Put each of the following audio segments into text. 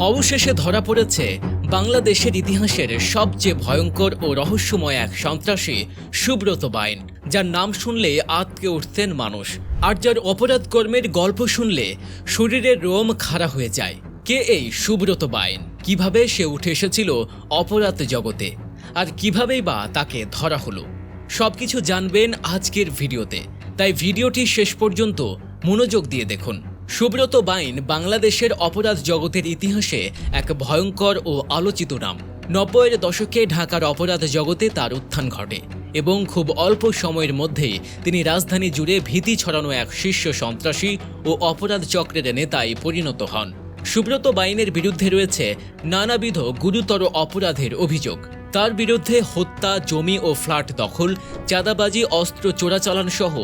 অবশেষে ধরা পড়েছে বাংলাদেশের ইতিহাসের সবচেয়ে ভয়ঙ্কর ও রহস্যময় এক সন্ত্রাসী সুব্রত বাইন, যার নাম শুনলে আতকে উঠতেন মানুষ। আর যার অপরাধ কর্মের গল্প শুনলে শরীরের রোম খাড়া হয়ে যায়। কে এই সুব্রত বাইন? কীভাবে সে উঠে এসেছিল অপরাধ জগতে? আর কিভাবেই বা তাকে ধরা হলো? সবকিছু জানবেন আজকের ভিডিওতে। তাই ভিডিওটি শেষ পর্যন্ত মনোযোগ দিয়ে দেখুন। সুব্রত বাইন বাংলাদেশের অপরাধ জগতের ইতিহাসে এক ভয়ঙ্কর ও আলোচিত নাম। নব্বইয়ের দশকে ঢাকার অপরাধ জগতে তার উত্থান ঘটে এবং খুব অল্প সময়ের মধ্যেই তিনি রাজধানী জুড়ে ভীতি ছড়ানো এক শীর্ষ সন্ত্রাসী ও অপরাধ চক্রের নেতায় পরিণত হন। সুব্রত বাইনের বিরুদ্ধে রয়েছে নানাবিধ গুরুতর অপরাধের অভিযোগ। তার বিরুদ্ধে হত্যা, জমি ও ফ্ল্যাট দখল, চাঁদাবাজি, অস্ত্র চোরাচালান সহ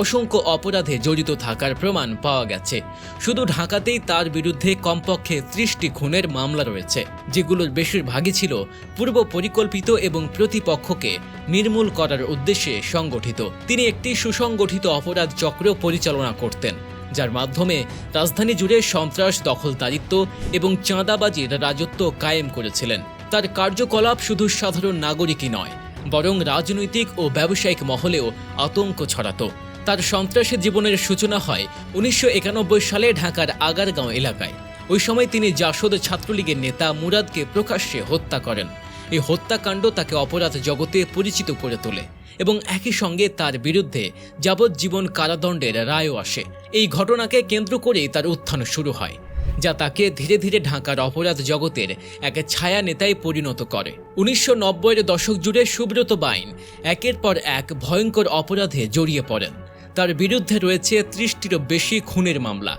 অসংখ্য অপরাধে জড়িত থাকার প্রমাণ পাওয়া গেছে। শুধু ঢাকাতেই তার বিরুদ্ধে কমপক্ষে ত্রিশটি খুনের মামলা রয়েছে, যেগুলোর বেশিরভাগই ছিল পূর্ব পরিকল্পিত এবং প্রতিপক্ষকে নির্মূল করার উদ্দেশ্যে সংগঠিত। তিনি একটি সুসংগঠিত অপরাধ চক্র পরিচালনা করতেন, যার মাধ্যমে রাজধানী জুড়ে সন্ত্রাস দখলদারিত্ব এবং চাঁদাবাজির রাজত্ব কায়েম করেছিলেন। তার কার্যকলাপ শুধু সাধারণ নাগরিকই নয়, বরং রাজনৈতিক ও ব্যবসায়িক মহলেও আতঙ্ক ছড়াতো। তার সন্ত্রাসী জীবনের সূচনা হয় উনিশশো একানব্বই সালে ঢাকার আগারগাঁও এলাকায়। ওই সময় তিনি জাসদ ছাত্রলীগের নেতা মুরাদকে প্রকাশ্যে হত্যা করেন। এই হত্যাকাণ্ড তাকে অপরাধ জগতে পরিচিত করে তোলে এবং একই সঙ্গে তার বিরুদ্ধে যাবজ্জীবন কারাদণ্ডের রায়ও আসে। এই ঘটনাকে কেন্দ্র করেই তার উত্থান শুরু হয়। যা তাকে ধীরে ধীরে ঢাকার অপরাধ জগতের এক ছায়া নেতায় পরিণত করে। উনিশশো নব্বইয়ের দশক জুড়ে সুব্রত বাইন একের পর এক ভয়ঙ্কর অপরাধে জড়িয়ে পড়েন। তার বিরুদ্ধে রয়েছে ত্রিশটিরও বেশি খুনের মামলা।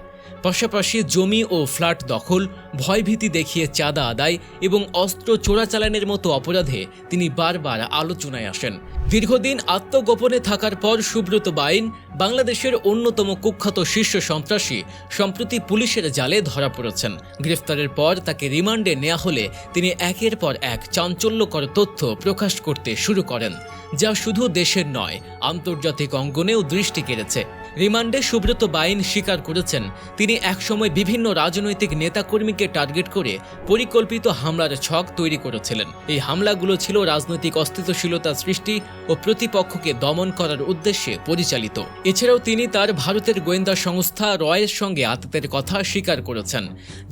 পাশাপাশি জমি ও ফ্ল্যাট দখল, ভয়ভীতি দেখিয়ে চাঁদা আদায় এবং অস্ত্র চোরাচালানের মতো অপরাধে তিনি বারবার আলোচনায় আসেন। দীর্ঘদিন আত্মগোপনে থাকার পর সুব্রত বাইন, বাংলাদেশের অন্যতম কুখ্যাত শীর্ষ সন্ত্রাসী, সম্প্রতি পুলিশের জালে ধরা পড়েছেন। গ্রেফতারের পর তাকে রিমান্ডে নেওয়া হলে তিনি একের পর এক চাঞ্চল্যকর তথ্য প্রকাশ করতে শুরু করেন, যা শুধু দেশের নয়, আন্তর্জাতিক অঙ্গনেও দৃষ্টি কেড়েছে। রিমান্ডে সুব্রত বাইন স্বীকার করেছেন। তিনি একসময় বিভিন্ন রাজনৈতিক নেতাকর্মীকে টার্গেট করে পরিকল্পিত হামলার ছক তৈরি করেছিলেন। এই হামলাগুলো ছিল রাজনৈতিক অস্থিতিশীলতা সৃষ্টি ও প্রতিপক্ষকে দমন করার উদ্দেশ্যে পরিচালিত। এছাড়াও তিনি তার ভারতের গোয়েন্দা সংস্থা রয়ের সঙ্গে আততের কথা স্বীকার করেছেন,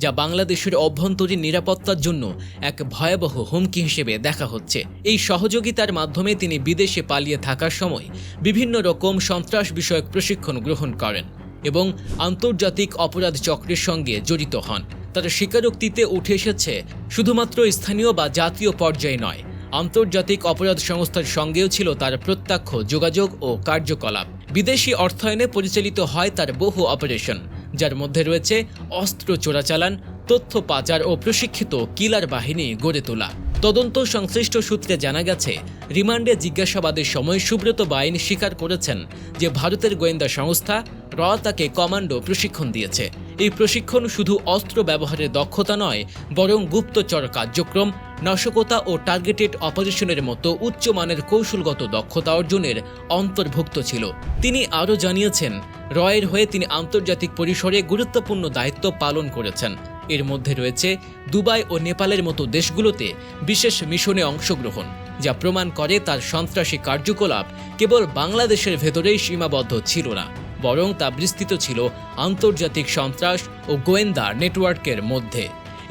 যা বাংলাদেশের অভ্যন্তরীণ নিরাপত্তার জন্য এক ভয়াবহ হুমকি হিসেবে দেখা হচ্ছে। এই সহযোগিতার মাধ্যমে তিনি বিদেশে পালিয়ে থাকার সময় বিভিন্ন রকম সন্ত্রাস বিষয়ক প্রশিক্ষণ গ্রহণ করেন এবং আন্তর্জাতিক অপরাধ চক্রের সঙ্গে জড়িত হন। তার স্বীকারোক্তিতে উঠে এসেছে, শুধুমাত্র স্থানীয় বা জাতীয় পর্যায়ে নয়, আন্তর্জাতিক অপরাধ সংস্থার সঙ্গেও ছিল তার প্রত্যক্ষ যোগাযোগ ও কার্যকলাপ। বিদেশি অর্থায়নে পরিচালিত হয় তার বহু অপারেশন, যার মধ্যে রয়েছে অস্ত্র চোরাচালান, তথ্য পাচার ও প্রশিক্ষিত কিলার বাহিনী গড়ে তোলা। তদন্ত সংশ্লিষ্ট সূত্রে জানা গেছে, রিমান্ডে জিজ্ঞাসাবাদের সময় সুব্রত বাইন স্বীকার করেছেন যে ভারতের গোয়েন্দা সংস্থা র তাকে কমান্ডো প্রশিক্ষণ দিয়েছে। এই প্রশিক্ষণ শুধু অস্ত্র ব্যবহারের দক্ষতা নয়, বরং গুপ্তচর কার্যক্রম, নাশকতা ও টার্গেটেড অপারেশনের মতো উচ্চমানের কৌশলগত দক্ষতা অর্জনের অন্তর্ভুক্ত ছিল। তিনি আরও জানিয়েছেন, রয়ের হয়ে তিনি আন্তর্জাতিক পরিসরে গুরুত্বপূর্ণ দায়িত্ব পালন করেছেন। এর মধ্যে রয়েছে দুবাই ও নেপালের মতো দেশগুলোতে বিশেষ মিশনে অংশগ্রহণ, যা প্রমাণ করে তার সন্ত্রাসী কার্যকলাপ কেবল বাংলাদেশের ভেতরেই সীমাবদ্ধ ছিল না, বরং তা বিস্তৃত ছিল আন্তর্জাতিক সন্ত্রাস ও গোয়েন্দা নেটওয়ার্কের মধ্যে।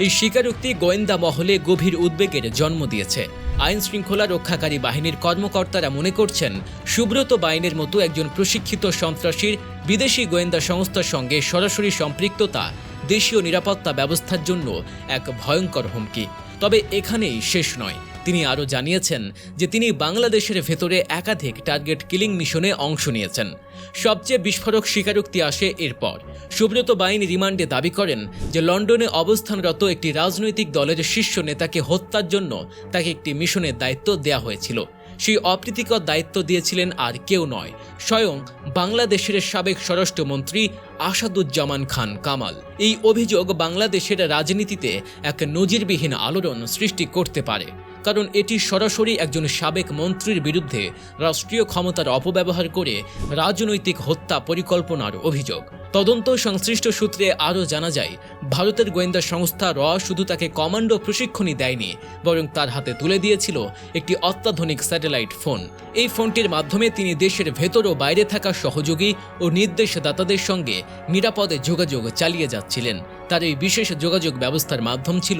এই স্বীকারোক্তি গোয়েন্দা মহলে গভীর উদ্বেগের জন্ম দিয়েছে। আইন শৃঙ্খলা রক্ষাকারী বাহিনীর কর্মকর্তারা মনে করছেন, সুব্রত বাইনের মতো একজন প্রশিক্ষিত সন্ত্রাসীর বিদেশি গোয়েন্দা সংস্থার সঙ্গে সরাসরি সম্পৃক্ততা দেশীয় নিরাপত্তা ব্যবস্থার জন্য এক ভয়ঙ্কর হুমকি। তবে এখানেই শেষ নয়। তিনি আরও জানিয়েছেন যে তিনি বাংলাদেশের ভেতরে একাধিক টার্গেট কিলিং মিশনে অংশ নিয়েছেন। সবচেয়ে বিস্ফোরক স্বীকারোক্তি আসে এরপর। সুব্রত বাইন রিমান্ডে দাবি করেন যে লন্ডনে অবস্থানরত একটি রাজনৈতিক দলের শীর্ষ নেতাকে হত্যার জন্য তাকে একটি মিশনের দায়িত্ব দেওয়া হয়েছিল। সেই অপ্রীতিকর দায়িত্ব দিয়েছিলেন আর কেউ নয়, স্বয়ং বাংলাদেশের সাবেক স্বরাষ্ট্রমন্ত্রী আসাদুজ্জামান খান কামাল। এই অভিযোগ বাংলাদেশের রাজনীতিতে এক নজিরবিহীন আলোড়ন সৃষ্টি করতে পারে, কারণ এটি সরাসরি একজন সাবেক মন্ত্রীর বিরুদ্ধে রাষ্ট্রীয় ক্ষমতার অপব্যবহার করে রাজনৈতিক হত্যা পরিকল্পনার অভিযোগ। তদন্ত সংশ্লিষ্ট সূত্রে আরও জানা যায়, ভারতের গোয়েন্দা সংস্থা র শুধু তাকে কমান্ডো প্রশিক্ষণই দেয়নি, বরং তার হাতে তুলে দিয়েছিল একটি অত্যাধুনিক স্যাটেলাইট ফোন। এই ফোনটির মাধ্যমে তিনি দেশের ভেতর ও বাইরে থাকা সহযোগী ও নির্দেশদাতাদের সঙ্গে নিরাপদে যোগাযোগ চালিয়ে যাচ্ছিলেন। তার এই বিশেষ যোগাযোগ ব্যবস্থার মাধ্যম ছিল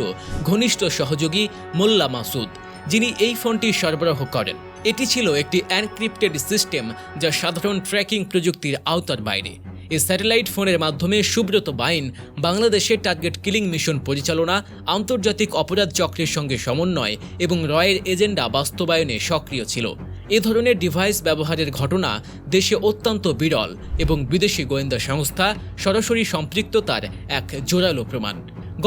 ঘনিষ্ঠ সহযোগী মোল্লা মাসুদ, যিনি এই ফোনটি সরবরাহ করেন। এটি ছিল একটি অ্যানক্রিপ্টেড সিস্টেম যা সাধারণ ট্র্যাকিং প্রযুক্তির আওতার বাইরে। এই স্যাটেলাইট ফোনের মাধ্যমে সুব্রত বাইন বাংলাদেশের টার্গেট কিলিং মিশন পরিচালনা, আন্তর্জাতিক অপরাধ চক্রের সঙ্গে সমন্বয় এবং রয়ের এজেন্ডা বাস্তবায়নে সক্রিয় ছিল। এ ধরনের ডিভাইস ব্যবহারের ঘটনা দেশে অত্যন্ত বিরল এবং বিদেশি গোয়েন্দা সংস্থা সরাসরি সম্পৃক্ততার এক জোরালো প্রমাণ।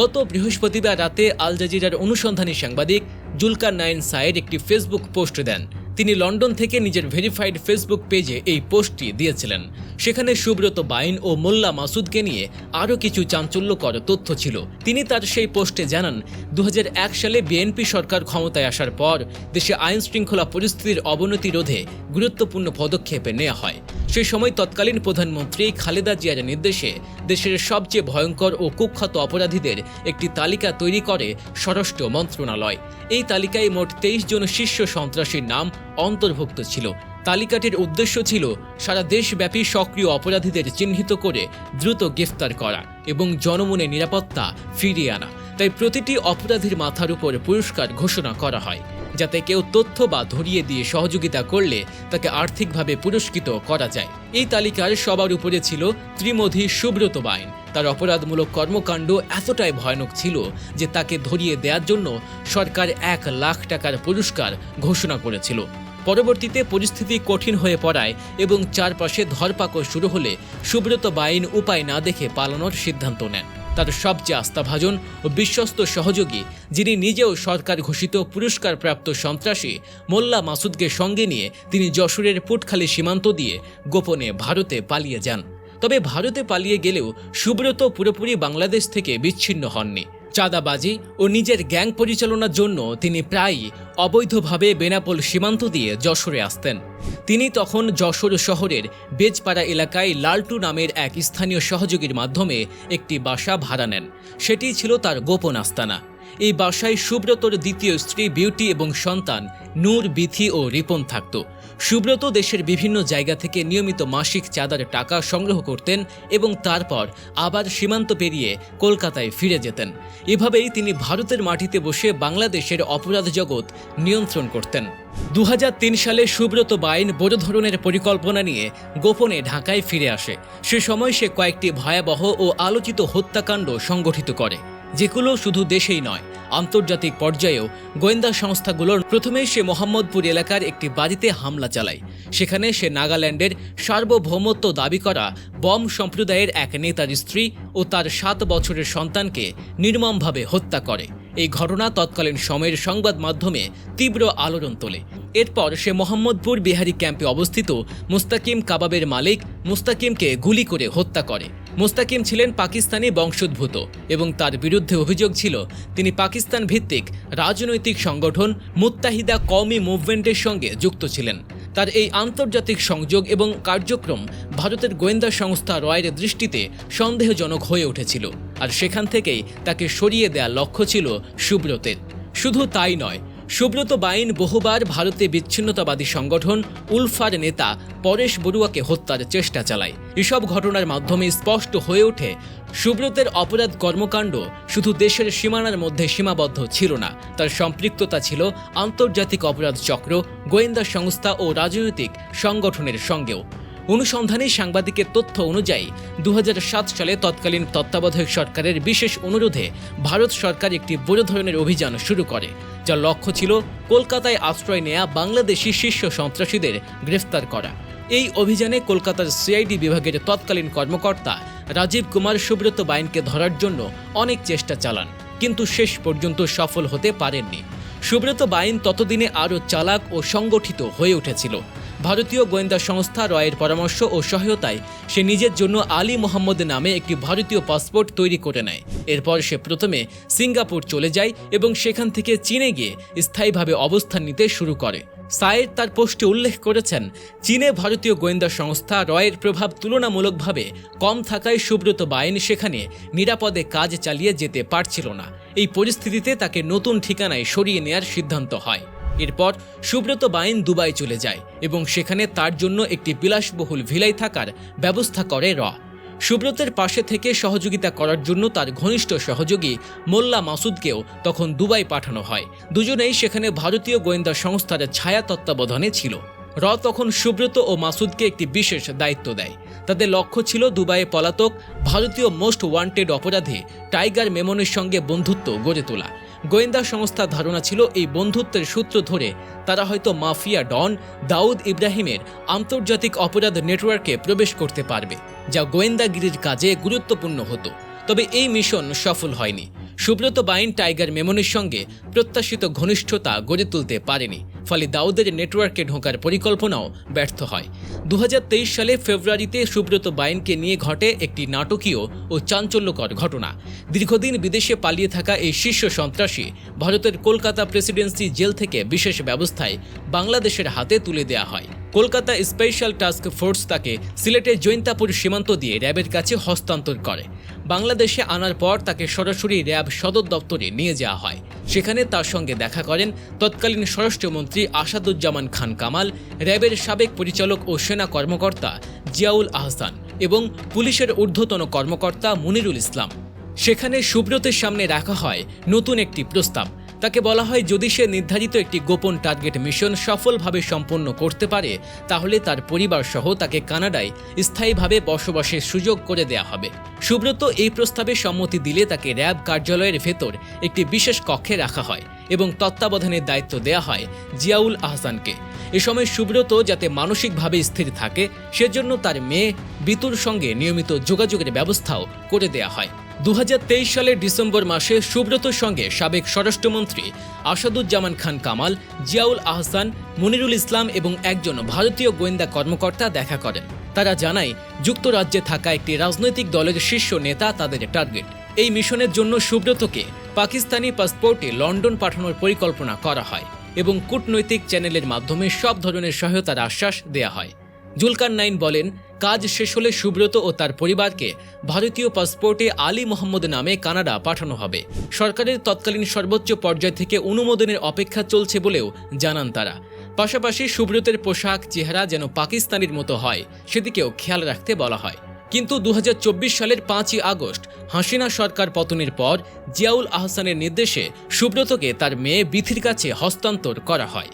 গত বৃহস্পতিবার রাতে আল জাজিরার অনুসন্ধানী সাংবাদিক জুলকার নাইন সায়ের একটি ফেসবুক পোস্ট দেন। তিনি লন্ডন থেকে নিজের ভেরিফাইড ফেসবুক পেজে এই পোস্টটি দিয়েছিলেন। সেখানে সুব্রত বাইন ও মোল্লা মাসুদকে নিয়ে আরও কিছু চাঞ্চল্যকর তথ্য ছিল। তিনি তার সেই পোস্টে জানান দু হাজার এক সালে বিএনপি সরকার ক্ষমতায় আসার পর দেশে আইন শৃঙ্খলা পরিস্থিতির অবনতি রোধে গুরুত্বপূর্ণ পদক্ষেপে নেওয়া হয়। সে সময় তৎকালীন প্রধানমন্ত্রী খালেদা জিয়ার নির্দেশে দেশের সবচেয়ে ভয়ঙ্কর ও কুখ্যাত অপরাধীদের একটি তালিকা তৈরি করে স্বরাষ্ট্র মন্ত্রণালয়। এই তালিকায় মোট তেইশ জন শীর্ষ সন্ত্রাসীর নাম অন্তর্ভুক্ত ছিল। তালিকাটির উদ্দেশ্য ছিল সারা দেশব্যাপী সক্রিয় অপরাধীদের চিহ্নিত করে দ্রুত গ্রেফতার করা এবং জনমনে নিরাপত্তা ফিরিয়ে আনা। তাই প্রতিটি অপরাধীর মাথার উপর পুরস্কার ঘোষণা করা হয়। যাতে কেউ তথ্য বা ধরিয়ে দিয়ে সহযোগিতা করলে তাকে আর্থিকভাবে পুরস্কৃত করা যায়। এই তালিকার সবার উপরে ছিল ত্রিমধি সুব্রত বাইন। তার অপরাধমূলক কর্মকাণ্ড এতটাই ভয়ানক ছিল যে তাকে ধরিয়ে দেওয়ার জন্য সরকার এক লাখ টাকার পুরস্কার ঘোষণা করেছিল। পরবর্তীতে পরিস্থিতি কঠিন হয়ে পড়ায় এবং চারপাশে ধরপাকড় শুরু হলে সুব্রত বাইন উপায় না দেখে পালানোর সিদ্ধান্ত নেন। তার সবচেয়ে আস্থাভাজন ও বিশ্বস্ত সহযোগী, যিনি নিজেও সরকার ঘোষিত পুরস্কারপ্রাপ্ত সন্ত্রাসী, মোল্লা মাসুদকে সঙ্গে নিয়ে তিনি যশোরের পুটখালি সীমান্ত দিয়ে গোপনে ভারতে পালিয়ে যান। তবে ভারতে পালিয়ে গেলেও সুব্রত পুরোপুরি বাংলাদেশ থেকে বিচ্ছিন্ন হননি। চাঁদাবাজি ও নিজের গ্যাং পরিচালনার জন্য তিনি প্রায়ই অবৈধভাবে বেনাপোল সীমান্ত দিয়ে যশোরে আসতেন। তিনি তখন যশোর শহরের বেজপাড়া এলাকায় লালটু নামের এক স্থানীয় সহযোগীর মাধ্যমে একটি বাসা ভাড়া নেন। সেটি ছিল তার গোপন আস্তানা। এই বাসায় সুব্রতর দ্বিতীয় স্ত্রী বিউটি এবং সন্তান নূর, বিথি ও রিপন থাকত। সুব্রত দেশের বিভিন্ন জায়গা থেকে নিয়মিত মাসিক চাঁদার টাকা সংগ্রহ করতেন এবং তারপর আবার সীমান্ত পেরিয়ে কলকাতায় ফিরে যেতেন। এভাবেই তিনি ভারতের মাটিতে বসে বাংলাদেশের অপরাধ জগৎ নিয়ন্ত্রণ করতেন। দু হাজার তিন সালে সুব্রত বাইন বড় ধরনের পরিকল্পনা নিয়ে গোপনে ঢাকায় ফিরে আসে। সে সময় সে কয়েকটি ভয়াবহ ও আলোচিত হত্যাকাণ্ড সংগঠিত করে। যেগুলো শুধু দেশেই নয়, আন্তর্জাতিক পর্যায়েও গোয়েন্দা সংস্থাগুলোর প্রথমে সে মোহাম্মদপুর এলাকার একটি বাড়িতে হামলা চালায়। সেখানে সে নাগাল্যান্ডের সার্বভৌমত্ব দাবি করা বম সম্প্রদায়ের এক নেতার স্ত্রী ও তার সাত বছরের সন্তানকে নির্মমভাবে হত্যা করে। এই ঘটনা তৎকালীন সময়ের সংবাদ মাধ্যমে তীব্র আলোড়ন তোলে। এরপর সে মোহাম্মদপুর বিহারি ক্যাম্পে অবস্থিত মুস্তাকিম কাবাবের মালিক মুস্তাকিমকে গুলি করে হত্যা করে। মুস্তাকিম ছিলেন পাকিস্তানি বংশোদ্ভূত এবং তার বিরুদ্ধে অভিযোগ ছিল, তিনি পাকিস্তান ভিত্তিক রাজনৈতিক সংগঠন মুত্তাহিদা কওমি মুভমেন্টের সঙ্গে যুক্ত ছিলেন। তার এই আন্তর্জাতিক সংযোগ এবং কার্যক্রম ভারতের গোয়েন্দা সংস্থা রয়ের দৃষ্টিতে সন্দেহজনক হয়ে উঠেছিল। আর সেখান থেকেই তাকে সরিয়ে দেওয়ার লক্ষ্য ছিল সুব্রতের। শুধু তাই নয় সুব্রত বাইন বহুবার ভারতে বিচ্ছিন্নতাবাদী সংগঠন উলফার নেতা পরেশ বড়ুয়াকে হত্যার চেষ্টা চালায়। এসব ঘটনার মাধ্যমে স্পষ্ট হয়ে ওঠে, সুব্রতের অপরাধ কর্মকাণ্ড শুধু দেশের সীমানার মধ্যে সীমাবদ্ধ ছিল না, তার সম্পৃক্ততা ছিল আন্তর্জাতিক অপরাধ চক্র, গোয়েন্দা সংস্থা ও রাজনৈতিক সংগঠনের সঙ্গেও। অনুসন্ধানী সাংবাদিকের তথ্য অনুযায়ী দু হাজার সাত সালে তৎকালীন তত্ত্বাবধায়ক সরকারের বিশেষ অনুরোধে ভারত সরকার একটি বড় ধরনের অভিযান শুরু করে, যার লক্ষ্য ছিল কলকাতায় আশ্রয় নেয়া বাংলাদেশি শীর্ষ সন্ত্রাসীদের গ্রেফতার করা। এই অভিযানে কলকাতার সিআইডি বিভাগের তৎকালীন কর্মকর্তা রাজীব কুমার সুব্রত বাইনকে ধরার জন্য অনেক চেষ্টা চালান, কিন্তু শেষ পর্যন্ত সফল হতে পারেননি। সুব্রত বাইন ততদিনে আরও চালাক ও সংগঠিত হয়ে উঠেছিল। ভারতীয় গোয়েন্দা সংস্থা রয়ের পরামর্শ ও সহায়তায় সে নিজের জন্য আলী মোহাম্মদ নামে একটি ভারতীয় পাসপোর্ট তৈরি করে নেয়। এরপর সে প্রথমে সিঙ্গাপুর চলে যায় এবং সেখান থেকে চীনে গিয়ে স্থায়ীভাবে অবস্থান নিতে শুরু করে। সায়ের তার পোস্টে উল্লেখ করেছেন, চীনে ভারতীয় গোয়েন্দা সংস্থা রয়ের প্রভাব তুলনামূলকভাবে কম থাকায় সুব্রত বাইন সেখানে নিরাপদে কাজ চালিয়ে যেতে পারছিল না। এই পরিস্থিতিতে তাকে নতুন ঠিকানায় সরিয়ে নেয়ার সিদ্ধান্ত হয়। এরপর সুব্রত বাইন দুবাই চলে যায় এবং সেখানে তার জন্য একটি বিলাসবহুল ভিলাই থাকার ব্যবস্থা করে র। সুব্রতের পাশে থেকে সহযোগিতা করার জন্য তার ঘনিষ্ঠ সহযোগী মোল্লা মাসুদকেও তখন দুবাই পাঠানো হয়। দুজনেই সেখানে ভারতীয় গোয়েন্দা সংস্থার ছায়া তত্ত্বাবধানে ছিল। র তখন সুব্রত ও মাসুদকে একটি বিশেষ দায়িত্ব দেয়। তাদের লক্ষ্য ছিল দুবাইয়ে পলাতক, ভারতীয় মোস্ট ওয়ান্টেড অপরাধী টাইগার মেমনের সঙ্গে বন্ধুত্ব গড়ে তোলা। গোয়েন্দা সংস্থার ধারণা ছিল এই বন্ধুত্বের সূত্র ধরে তারা হয়তো মাফিয়া ডন, দাউদ ইব্রাহিমের আন্তর্জাতিক অপরাধ নেটওয়ার্কে প্রবেশ করতে পারবে, যা গোয়েন্দাগিরির কাজে গুরুত্বপূর্ণ হতো। তবে এই মিশন সফল হয়নি। সুব্রত বাইন টাইগার মেমনের সঙ্গে প্রত্যাশিত ঘনিষ্ঠতা গড়ে তুলতে পারেনি। ফলে দাউদের নেটওয়ার্কে ঢোকার পরিকল্পনাও ব্যর্থ হয়। দু হাজার তেইশ সালে ফেব্রুয়ারিতে সুব্রত বাইনকে নিয়ে ঘটে একটি নাটকীয় ও চাঞ্চল্যকর ঘটনা। দীর্ঘদিন বিদেশে পালিয়ে থাকা এই শীর্ষ সন্ত্রাসী ভারতের কলকাতা প্রেসিডেন্সি জেল থেকে বিশেষ ব্যবস্থায় বাংলাদেশের হাতে তুলে দেওয়া হয়। কলকাতা স্পেশাল টাস্ক ফোর্স তাকে সিলেটের জৈন্তাপুর সীমান্ত দিয়ে র্যাবের কাছে হস্তান্তর করে। বাংলাদেশে আনার পর তাকে সরাসরি র্যাব সদর দপ্তরে নিয়ে যাওয়া হয়। সেখানে তার সঙ্গে দেখা করেন তৎকালীন স্বরাষ্ট্রমন্ত্রী আসাদুজ্জামান খান কামাল, র্যাবের সাবেক পরিচালক ও সেনা কর্মকর্তা জিয়াউল আহসান এবং পুলিশের ঊর্ধ্বতন কর্মকর্তা মুনিরুল ইসলাম। সেখানে সুব্রতের সামনে রাখা হয় নতুন একটি প্রস্তাব। তাকে বলা হয়, যদি সে নির্ধারিত একটি গোপন টার্গেট মিশন সফলভাবে সম্পন্ন করতে পারে, তাহলে তার পরিবার সহ তাকে কানাডায় স্থায়ীভাবে বসবাসের সুযোগ করে দেয়া হবে। সুব্রত এই প্রস্তাবে সম্মতি দিলে তাকে র্যাব কার্যালয়ের ভেতর একটি বিশেষ কক্ষে রাখা হয় এবং তত্ত্বাবধানের দায়িত্ব দেয়া হয় জিয়াউল আহসানকে। এ সময় সুব্রত যাতে মানসিকভাবে স্থির থাকে, সেজন্য তার মেয়ে বিতুর সঙ্গে নিয়মিত যোগাযোগের ব্যবস্থাও করে দেয়া হয়। দু সালের ডিসেম্বর মাসে সুব্রতর সঙ্গে সাবেক স্বরাষ্ট্রমন্ত্রী আসাদুজ্জামান খান কামাল, জিয়াউল আহসান, মনিরুল ইসলাম এবং একজন ভারতীয় গোয়েন্দা কর্মকর্তা দেখা করেন। তারা জানায়, যুক্তরাজ্যে থাকা একটি রাজনৈতিক দলের শীর্ষ নেতা তাদের টার্গেট। এই মিশনের জন্য সুব্রতকে পাকিস্তানি পাসপোর্টে লন্ডন পাঠানোর পরিকল্পনা করা হয় এবং কূটনৈতিক চ্যানেলের মাধ্যমে সব ধরনের সহায়তার আশ্বাস দেয়া হয়। জুলকার নাইন বলেন কাজ শেষ হলে সুব্রত ও তার পরিবারকে ভারতীয় পাসপোর্টে আলী মোহাম্মদ নামে কানাডা পাঠানো হবে। সরকারের তৎকালীন সর্বোচ্চ পর্যায় থেকে অনুমোদনের অপেক্ষা চলছে বলেও জানান তারা। পাশাপাশি সুব্রতের পোশাক, চেহারা যেন পাকিস্তানির মতো হয়, সেদিকেও খেয়াল রাখতে বলা হয়। কিন্তু দু হাজার চব্বিশ সালের পাঁচই আগস্ট, হাসিনা সরকার পতনের পর জিয়াউল আহসানের নির্দেশে সুব্রতকে তার মেয়ে বিথির কাছে হস্তান্তর করা হয়।